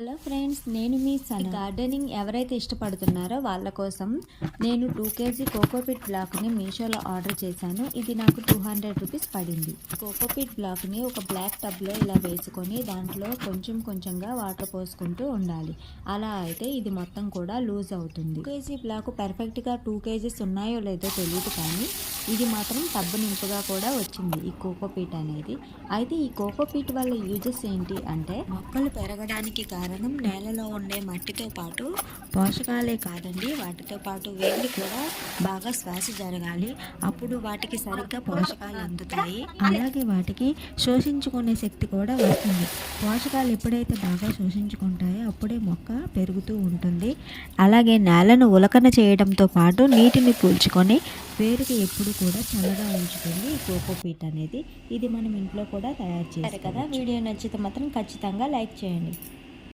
Hello friends నేను మీ sun. Gardening ఎవరైతే ఇష్టపడుతున్నారో వాళ్ళ కోసం నేను టూ కేజీ కోకోపీట్ బ్లాక్ని మీషోలో ఆర్డర్ చేశాను. ఇది నాకు టూ హండ్రెడ్ రూపీస్ పడింది. కోకోపీట్ బ్లాక్ని ఒక బ్లాక్ టబ్లో ఇలా వేసుకొని దాంట్లో కొంచెం కొంచెంగా వాటర్ పోసుకుంటూ ఉండాలి. అలా అయితే ఇది మొత్తం కూడా లూజ్ అవుతుంది. టూ కేజీ బ్లాక్ పర్ఫెక్ట్గా టూ కేజీస్ ఉన్నాయో లేదో తెలియదు కానీ ఇది మాత్రం టబ్బు నింపుగా కూడా వచ్చింది ఈ కోకోపీట్ అనేది. అయితే ఈ కోకోపీట్ వల్ల యూజెస్ ఏంటి అంటే మొక్కలు పెరగడానికి కారణం నేలలో ఉండే మట్టితో పాటు పోషకాలే కాదండి. వాటితో పాటు వేడి కూడా బాగా శ్వాస జరగాలి. అప్పుడు వాటికి సరిగ్గా పోషకాలు అందుతాయి. అలాగే వాటికి శోషించుకునే శక్తి కూడా వస్తుంది. పోషకాలు ఎప్పుడైతే బాగా శోషించుకుంటాయో అప్పుడే మొక్క పెరుగుతూ ఉంటుంది. అలాగే నేలను ఉలకన చేయడంతో పాటు నీటిని పీల్చుకొని వేరుకి ఎప్పుడు కూడా చల్లగా ఉంచుతుంది ఈ కోకోపీట్ అనేది ఇది మనం ఇంట్లో కూడా తయారు చేస్తారు కదా వీడియో నచ్చితే మాత్రం ఖచ్చితంగా లైక్ చేయండి.